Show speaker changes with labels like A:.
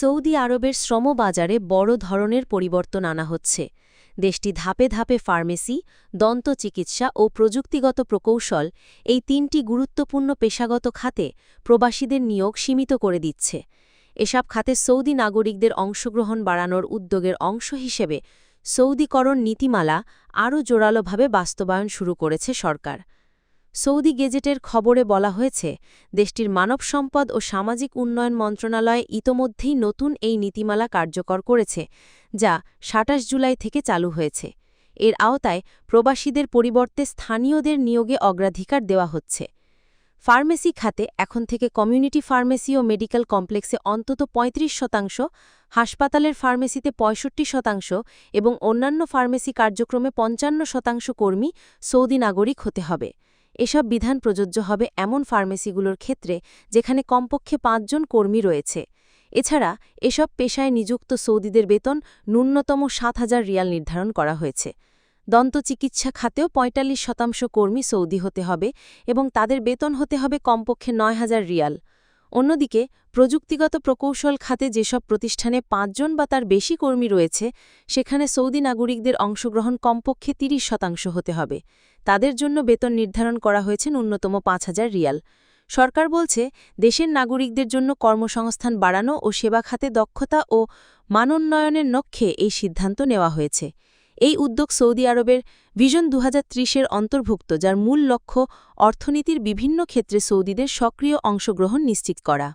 A: Saudi আরবের শ্রমবাজারে বড় ধরনের পরিবর্তন আনা হচ্ছে। দেশটি ধাপে ধাপে ফার্মেসি, দন্ত চিকিৎসা ও প্রযুক্তিগত প্রকৌশল এই তিনটি গুরুত্বপূর্ণ পেশাগত খাতে প্রবাসীদের নিয়োগ সীমিত করে দিচ্ছে। এসব খাতে সৌদি নাগরিকদের অংশগ্রহণ বাড়ানোর উদ্যোগের অংশ হিসেবে সৌদিকরণ নীতিমালা আরও জোরালোভাবে বাস্তবায়ন শুরু করেছে সরকার। সৌদি গেজেটের খবরে বলা হয়েছে, দেশটির মানব সম্পদ ও সামাজিক উন্নয়ন মন্ত্রণালয় ইতোমধ্যেই নতুন এই নীতিমালা কার্যকর করেছে, যা সাতাশ জুলাই থেকে চালু হয়েছে। এর আওতায় প্রবাসীদের পরিবর্তে স্থানীয়দের নিয়োগে অগ্রাধিকার দেওয়া হচ্ছে। ফার্মেসি খাতে এখন থেকে কমিউনিটি ফার্মেসি ও মেডিকেল কমপ্লেক্সে অন্তত ৩৫ শতাংশ, হাসপাতালের ফার্মেসিতে ৬৫ শতাংশ এবং অন্যান্য ফার্মেসি কার্যক্রমে পঞ্চান্ন শতাংশ কর্মী সৌদি নাগরিক হতে হবে। এসব বিধান প্রযোজ্য হবে এমন ফার্মেসিগুলোর ক্ষেত্রে যেখানে কমপক্ষে পাঁচজন কর্মী রয়েছে। এছাড়া এসব পেশায় নিযুক্ত সৌদিদের বেতন ন্যূনতম সাত হাজার রিয়াল নির্ধারণ করা হয়েছে। দন্ত চিকিৎসা খাতেও ৪৫ শতাংশ কর্মী সৌদি হতে হবে এবং তাদের বেতন হতে হবে কমপক্ষে নয় হাজার রিয়াল। অন্যদিকে, প্রযুক্তিগত প্রকৌশল খাতে যেসব প্রতিষ্ঠানে পাঁচজন বা তার বেশি কর্মী রয়েছে, সেখানে সৌদি নাগরিকদের অংশগ্রহণ কমপক্ষে ৩০ শতাংশ হতে হবে। তাদের জন্য বেতন নির্ধারণ করা হয়েছে ন্যূনতম পাঁচ হাজার রিয়াল। সরকার বলছে, দেশের নাগরিকদের জন্য কর্মসংস্থান বাড়ানো ও সেবা খাতে দক্ষতা ও মানোন্নয়নের লক্ষ্যে এই সিদ্ধান্ত নেওয়া হয়েছে। এই উদ্যোগ সৌদি আরবের ভিশন দু এর অন্তর্ভুক্ত, যার মূল লক্ষ্য অর্থনীতির বিভিন্ন ক্ষেত্রে সৌদিদের সক্রিয় অংশগ্রহণ নিশ্চিত করা।